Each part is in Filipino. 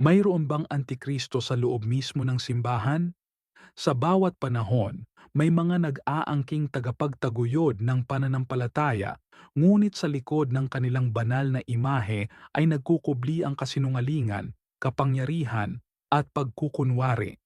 Mayroon bang antikristo sa loob mismo ng simbahan? Sa bawat panahon, may mga nag-aangking tagapagtaguyod ng pananampalataya, ngunit sa likod ng kanilang banal na imahe ay nagkukubli ang kasinungalingan, kapangyarihan, at pagkukunwari.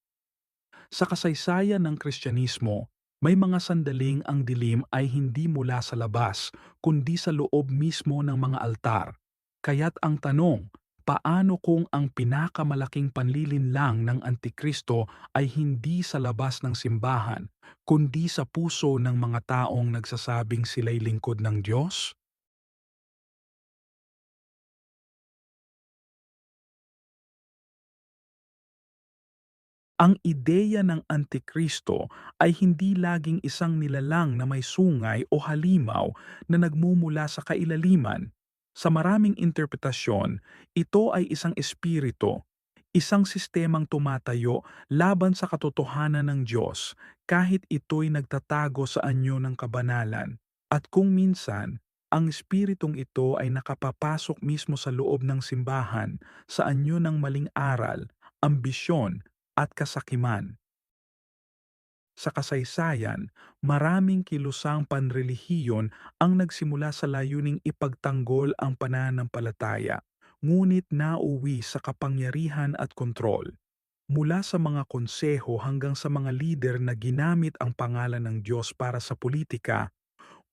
Sa kasaysayan ng Kristyanismo, may mga sandaling ang dilim ay hindi mula sa labas, kundi sa loob mismo ng mga altar. Kaya't ang tanong, paano kung ang pinakamalaking panlilinlang ng Antikristo ay hindi sa labas ng simbahan, kundi sa puso ng mga taong nagsasabing sila'y lingkod ng Diyos? Ang ideya ng Antikristo ay hindi laging isang nilalang na may sungay o halimaw na nagmumula sa kailaliman. Sa maraming interpretasyon, ito ay isang espiritu, isang sistemang tumatayo laban sa katotohanan ng Diyos kahit ito'y nagtatago sa anyo ng kabanalan. At kung minsan, ang espiritong ito ay nakapapasok mismo sa loob ng simbahan sa anyo ng maling aral, ambisyon, at kasakiman. Sa kasaysayan, maraming kilusang panrelihiyon ang nagsimula sa layuning ipagtanggol ang pananampalataya, ngunit nauwi sa kapangyarihan at kontrol. Mula sa mga konseho hanggang sa mga lider na ginamit ang pangalan ng Diyos para sa politika,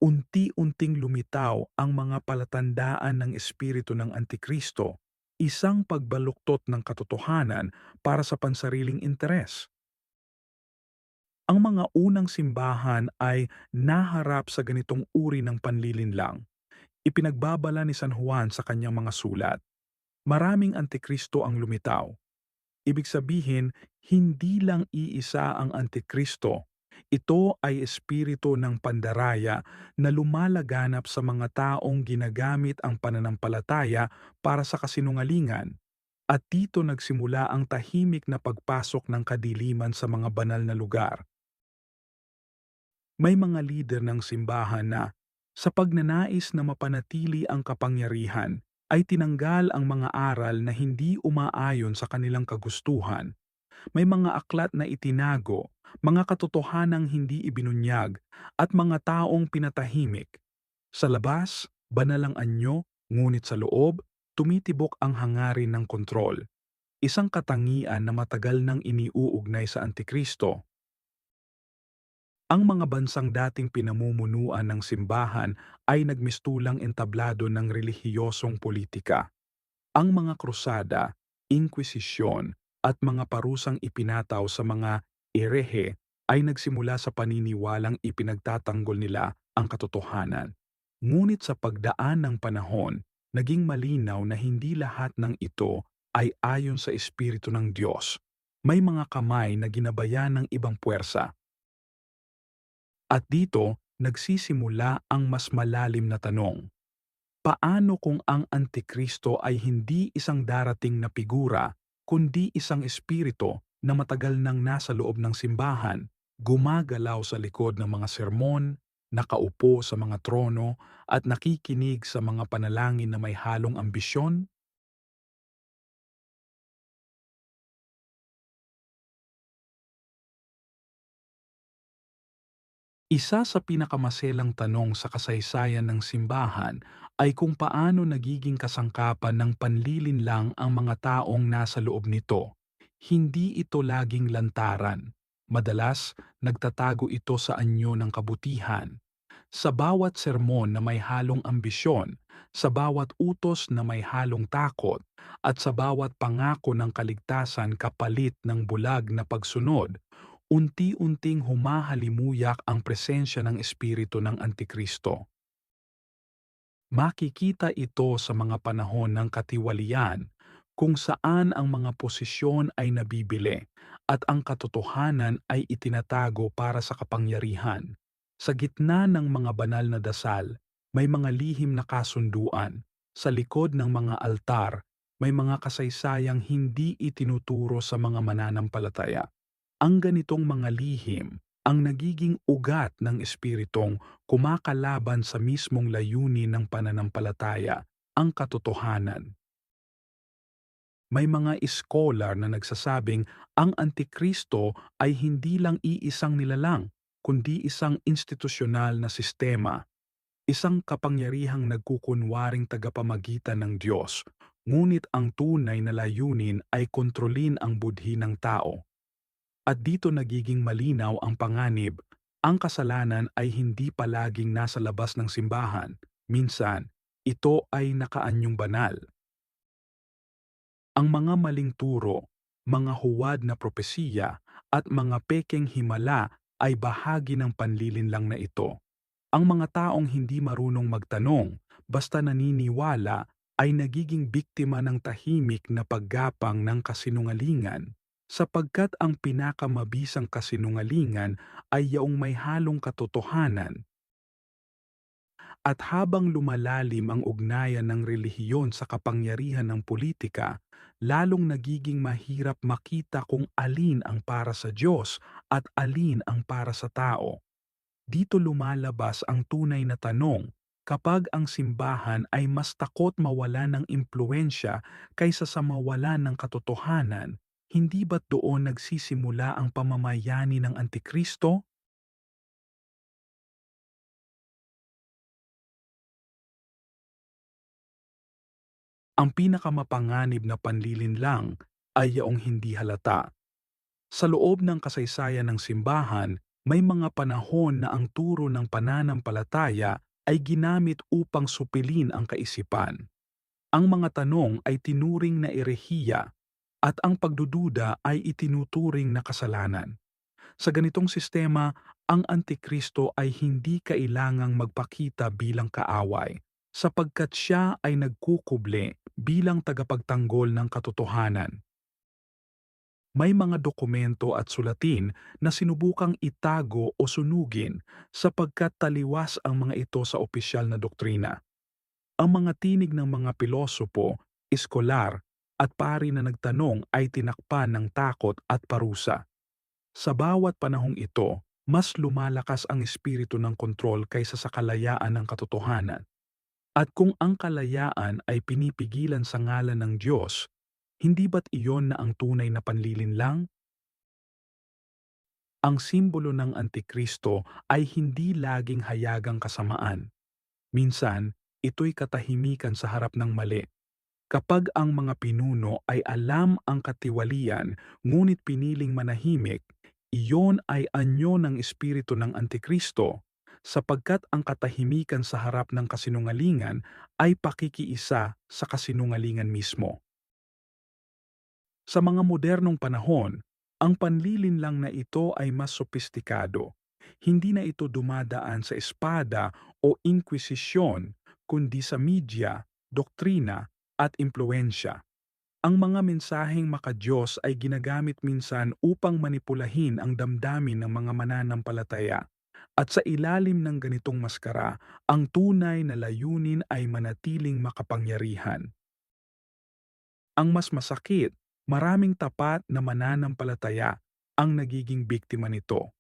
unti-unting lumitaw ang mga palatandaan ng espiritu ng Antikristo isang pagbaluktot ng katotohanan para sa pansariling interes. Ang mga unang simbahan ay naharap sa ganitong uri ng panlilinlang. Ipinagbabala ni San Juan sa kanyang mga sulat. Maraming antikristo ang lumitaw. Ibig sabihin, hindi lang iisa ang antikristo, ito ay espiritu ng pandaraya na lumalaganap sa mga taong ginagamit ang pananampalataya para sa kasinungalingan. At dito nagsimula ang tahimik na pagpasok ng kadiliman sa mga banal na lugar. May mga lider ng simbahan na, sa pagnanais na mapanatili ang kapangyarihan, ay tinanggal ang mga aral na hindi umaayon sa kanilang kagustuhan. May mga aklat na itinago mga katotohanang hindi ibinunyag, at mga taong pinatahimik. Sa labas, banal ang anyo, ngunit sa loob, tumitibok ang hangarin ng kontrol. Isang katangian na matagal nang iniuugnay sa Antikristo. Ang mga bansang dating pinamumunuan ng simbahan ay nagmistulang entablado ng relihiyosong politika. Ang mga krusada, inkwisisyon, at mga parusang ipinataw sa mga erehe ay nagsimula sa paniniwalang ipinagtatanggol nila ang katotohanan. Ngunit sa pagdaan ng panahon, naging malinaw na hindi lahat ng ito ay ayon sa Espiritu ng Diyos. May mga kamay na ginabayan ng ibang puwersa. At dito, nagsisimula ang mas malalim na tanong. Paano kung ang Antikristo ay hindi isang darating na figura, kundi isang espiritu na matagal nang nasa loob ng simbahan, gumagalaw sa likod ng mga sermon, nakaupo sa mga trono at nakikinig sa mga panalangin na may halong ambisyon? Isa sa pinakamaselang tanong sa kasaysayan ng simbahan ay kung paano nagiging kasangkapan ng panlilinlang ang mga taong nasa loob nito hindi ito laging lantaran. Madalas, nagtatago ito sa anyo ng kabutihan. Sa bawat sermon na may halong ambisyon, sa bawat utos na may halong takot, at sa bawat pangako ng kaligtasan kapalit ng bulag na pagsunod, unti-unting humahalimuyak ang presensya ng Espiritu ng Antikristo. Makikita ito sa mga panahon ng katiwalian kung saan ang mga posisyon ay nabibili at ang katotohanan ay itinatago para sa kapangyarihan. Sa gitna ng mga banal na dasal, may mga lihim na kasunduan. Sa likod ng mga altar, may mga kasaysayang hindi itinuturo sa mga mananampalataya. Ang ganitong mga lihim ang nagiging ugat ng espiritong kumakalaban sa mismong layunin ng pananampalataya, ang katotohanan. May mga iskolar na nagsasabing ang Antikristo ay hindi lang iisang nilalang, kundi isang institusyonal na sistema, isang kapangyarihang nagkukunwaring tagapamagitan ng Diyos, ngunit ang tunay na layunin ay kontrolin ang budhi ng tao. At dito nagiging malinaw ang panganib, ang kasalanan ay hindi palaging nasa labas ng simbahan, minsan, ito ay nakaanyong banal. Ang mga maling turo, mga huwad na propesiya at mga pekeng himala ay bahagi ng panlilinlang na ito. Ang mga taong hindi marunong magtanong, basta naniniwala, ay nagiging biktima ng tahimik na paggapang ng kasinungalingan sapagkat ang pinakamabisang kasinungalingan ay yaong may halong katotohanan at habang lumalalim ang ugnayan ng relihiyon sa kapangyarihan ng politika, lalong nagiging mahirap makita kung alin ang para sa Diyos at alin ang para sa tao. Dito lumalabas ang tunay na tanong, kapag ang simbahan ay mas takot mawala ng impluensya kaysa sa mawalan ng katotohanan, hindi ba't doon nagsisimula ang pamamayani ng Antikristo? Ang pinakamapanganib na panlilinlang ay yaong hindi halata. Sa loob ng kasaysayan ng simbahan, may mga panahon na ang turo ng pananampalataya ay ginamit upang supilin ang kaisipan. Ang mga tanong ay tinuring na erehiya at ang pagdududa ay itinuturing na kasalanan. Sa ganitong sistema, ang Antikristo ay hindi kailangang magpakita bilang kaaway sapagkat siya ay nagkukuble bilang tagapagtanggol ng katotohanan. May mga dokumento at sulatin na sinubukang itago o sunugin sapagkat taliwas ang mga ito sa opisyal na doktrina. Ang mga tinig ng mga pilosopo, eskolar, at pari na nagtanong ay tinakpan ng takot at parusa. Sa bawat panahong ito, mas lumalakas ang espiritu ng kontrol kaysa sa kalayaan ng katotohanan. At kung ang kalayaan ay pinipigilan sa ngalan ng Diyos, hindi ba't iyon na ang tunay na panlilinlang? Ang simbolo ng Antikristo ay hindi laging hayagang kasamaan. Minsan, ito'y katahimikan sa harap ng mali. Kapag ang mga pinuno ay alam ang katiwalian ngunit piniling manahimik, iyon ay anyo ng espiritu ng Antikristo sapagkat ang katahimikan sa harap ng kasinungalingan ay pakikiisa sa kasinungalingan mismo. Sa mga modernong panahon, ang panlilinlang na ito ay mas sopistikado. Hindi na ito dumadaan sa espada o inkwisisyon, kundi sa media, doktrina at impluensya. Ang mga mensaheng makadiyos ay ginagamit minsan upang manipulahin ang damdamin ng mga mananampalataya. At sa ilalim ng ganitong maskara, ang tunay na layunin ay manatiling makapangyarihan. Ang mas masakit, maraming tapat na mananampalataya ang nagiging biktima nito.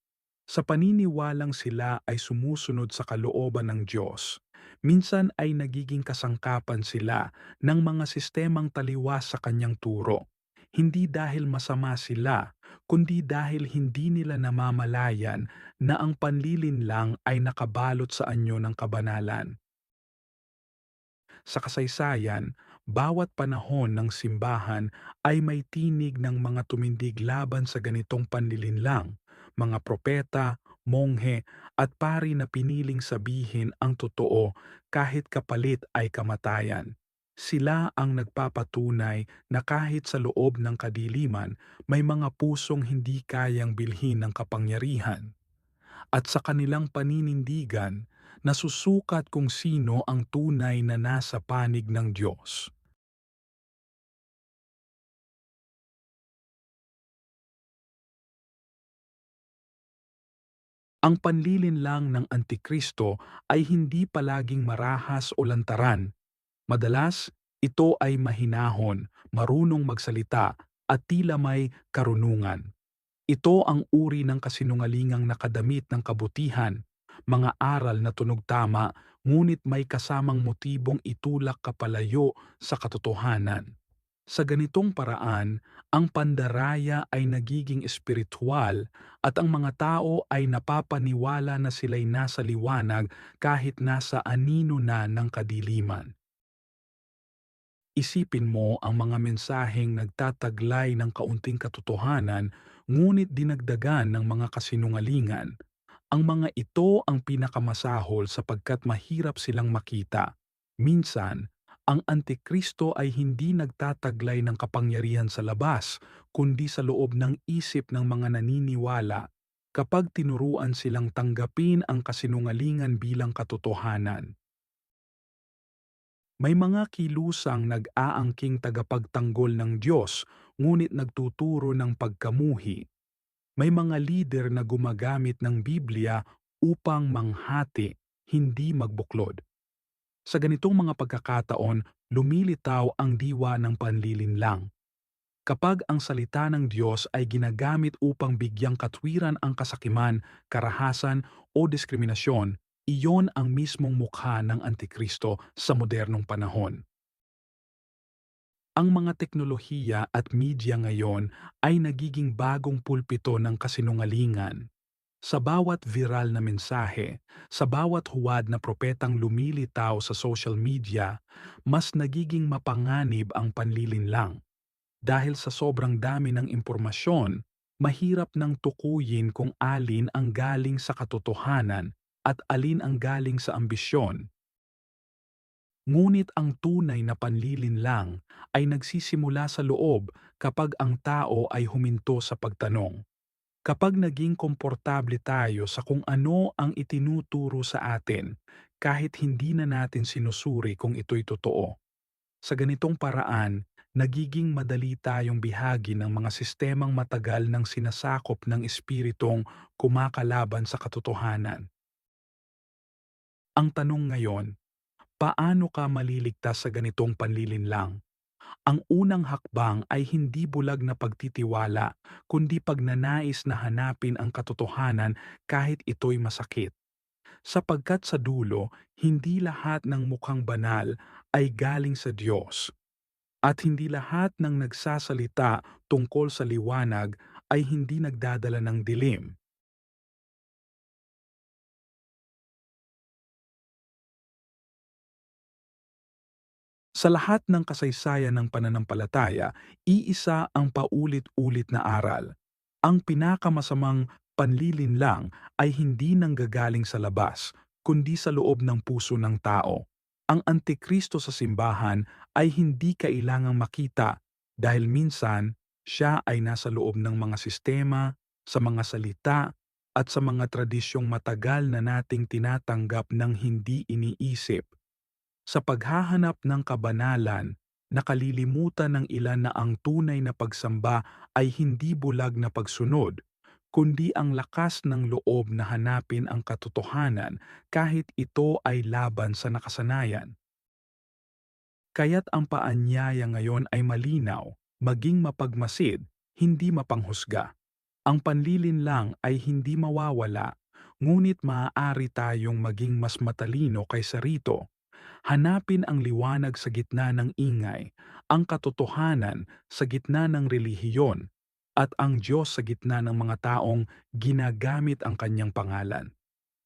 Sa paniniwalang sila ay sumusunod sa kalooban ng Diyos, minsan ay nagiging kasangkapan sila ng mga sistemang taliwas sa kanyang turo. Hindi dahil masama sila, kundi dahil hindi nila namamalayan na ang panlilinlang ay nakabalot sa anyo ng kabanalan. Sa kasaysayan, bawat panahon ng simbahan ay may tinig ng mga tumindig laban sa ganitong panlilinlang, mga propeta, monghe at pari na piniling sabihin ang totoo kahit kapalit ay kamatayan. Sila ang nagpapatunay na kahit sa loob ng kadiliman may mga pusong hindi kayang bilhin ng kapangyarihan. At sa kanilang paninindigan, nasusukat kung sino ang tunay na nasa panig ng Diyos. Ang panlilinlang ng Antikristo ay hindi palaging marahas o lantaran Madalas, ito ay mahinahon, marunong magsalita at tila may karunungan. Ito ang uri ng kasinungalingang nakadamit ng kabutihan, mga aral na tunog tama ngunit may kasamang motibong itulak kapalayo sa katotohanan. Sa ganitong paraan, ang pandaraya ay nagiging espiritual at ang mga tao ay napapaniwala na sila'y nasa liwanag kahit nasa anino na ng kadiliman. Isipin mo ang mga mensaheng nagtataglay ng kaunting katotohanan ngunit dinagdagan ng mga kasinungalingan. Ang mga ito ang pinakamasahol sapagkat mahirap silang makita. Minsan, ang Antikristo ay hindi nagtataglay ng kapangyarihan sa labas, kundi sa loob ng isip ng mga naniniwala kapag tinuruan silang tanggapin ang kasinungalingan bilang katotohanan. May mga kilusang nag-aangking tagapagtanggol ng Diyos ngunit nagtuturo ng pagkamuhi. May mga lider na gumagamit ng Biblia upang manghati, hindi magbuklod. Sa ganitong mga pagkakataon, lumilitaw ang diwa ng panlilinlang. Kapag ang salita ng Diyos ay ginagamit upang bigyang katwiran ang kasakiman, karahasan o diskriminasyon, iyon ang mismong mukha ng Antikristo sa modernong panahon. Ang mga teknolohiya at media ngayon ay nagiging bagong pulpito ng kasinungalingan. Sa bawat viral na mensahe, sa bawat huwad na propetang lumilitaw sa social media, mas nagiging mapanganib ang panlilinlang. Dahil sa sobrang dami ng impormasyon, mahirap nang tukuyin kung alin ang galing sa katotohanan at alin ang galing sa ambisyon. Ngunit ang tunay na panlilinlang ay nagsisimula sa loob kapag ang tao ay huminto sa pagtanong. Kapag naging komportable tayo sa kung ano ang itinuturo sa atin, kahit hindi na natin sinusuri kung ito'y totoo. Sa ganitong paraan, nagiging madali tayong bihagi ng mga sistemang matagal ng sinasakop ng espiritong kumakalaban sa katotohanan. Ang tanong ngayon, paano ka maliligtas sa ganitong panlilinlang? Ang unang hakbang ay hindi bulag na pagtitiwala, kundi pagnanais na hanapin ang katotohanan kahit ito'y masakit. Sapagkat sa dulo, hindi lahat ng mukhang banal ay galing sa Diyos. At hindi lahat ng nagsasalita tungkol sa liwanag ay hindi nagdadala ng dilim. Sa lahat ng kasaysayan ng pananampalataya, iisa ang paulit-ulit na aral. Ang pinakamasamang panlilinlang ay hindi nanggagaling sa labas, kundi sa loob ng puso ng tao. Ang Antikristo sa simbahan ay hindi kailangang makita dahil minsan siya ay nasa loob ng mga sistema, sa mga salita, at sa mga tradisyong matagal na nating tinatanggap ng hindi iniisip. Sa paghahanap ng kabanalan, nakalilimutan ng ilan na ang tunay na pagsamba ay hindi bulag na pagsunod, kundi ang lakas ng loob na hanapin ang katotohanan kahit ito ay laban sa nakasanayan. Kaya't ang paanyaya ngayon ay malinaw, maging mapagmasid, hindi mapanghusga. Ang panlilinlang ay hindi mawawala, ngunit maaari tayong maging mas matalino kaysa rito Hanapin ang liwanag sa gitna ng ingay, ang katotohanan sa gitna ng relihiyon, at ang Diyos sa gitna ng mga taong ginagamit ang kanyang pangalan.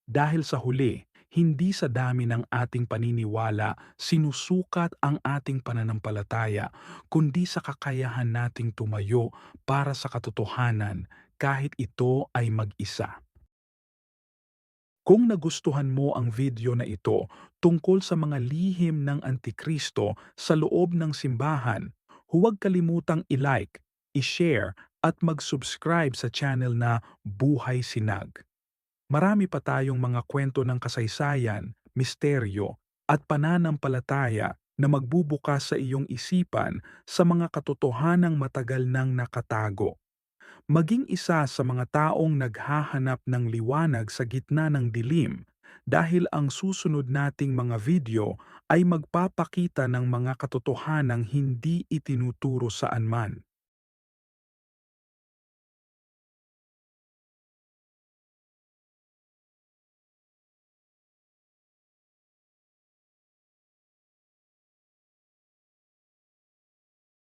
Dahil sa huli, hindi sa dami ng ating paniniwala sinusukat ang ating pananampalataya, kundi sa kakayahan nating tumayo para sa katotohanan kahit ito ay mag-isa. Kung nagustuhan mo ang video na ito tungkol sa mga lihim ng Antikristo sa loob ng simbahan, huwag kalimutang i-like, i-share at mag-subscribe sa channel na Buhay Sinag. Marami pa tayong mga kwento ng kasaysayan, misteryo at pananampalataya na magbubukas sa iyong isipan sa mga katotohanang matagal nang nakatago maging isa sa mga taong naghahanap ng liwanag sa gitna ng dilim dahil ang susunod nating mga video ay magpapakita ng mga katotohanang hindi itinuturo saan man.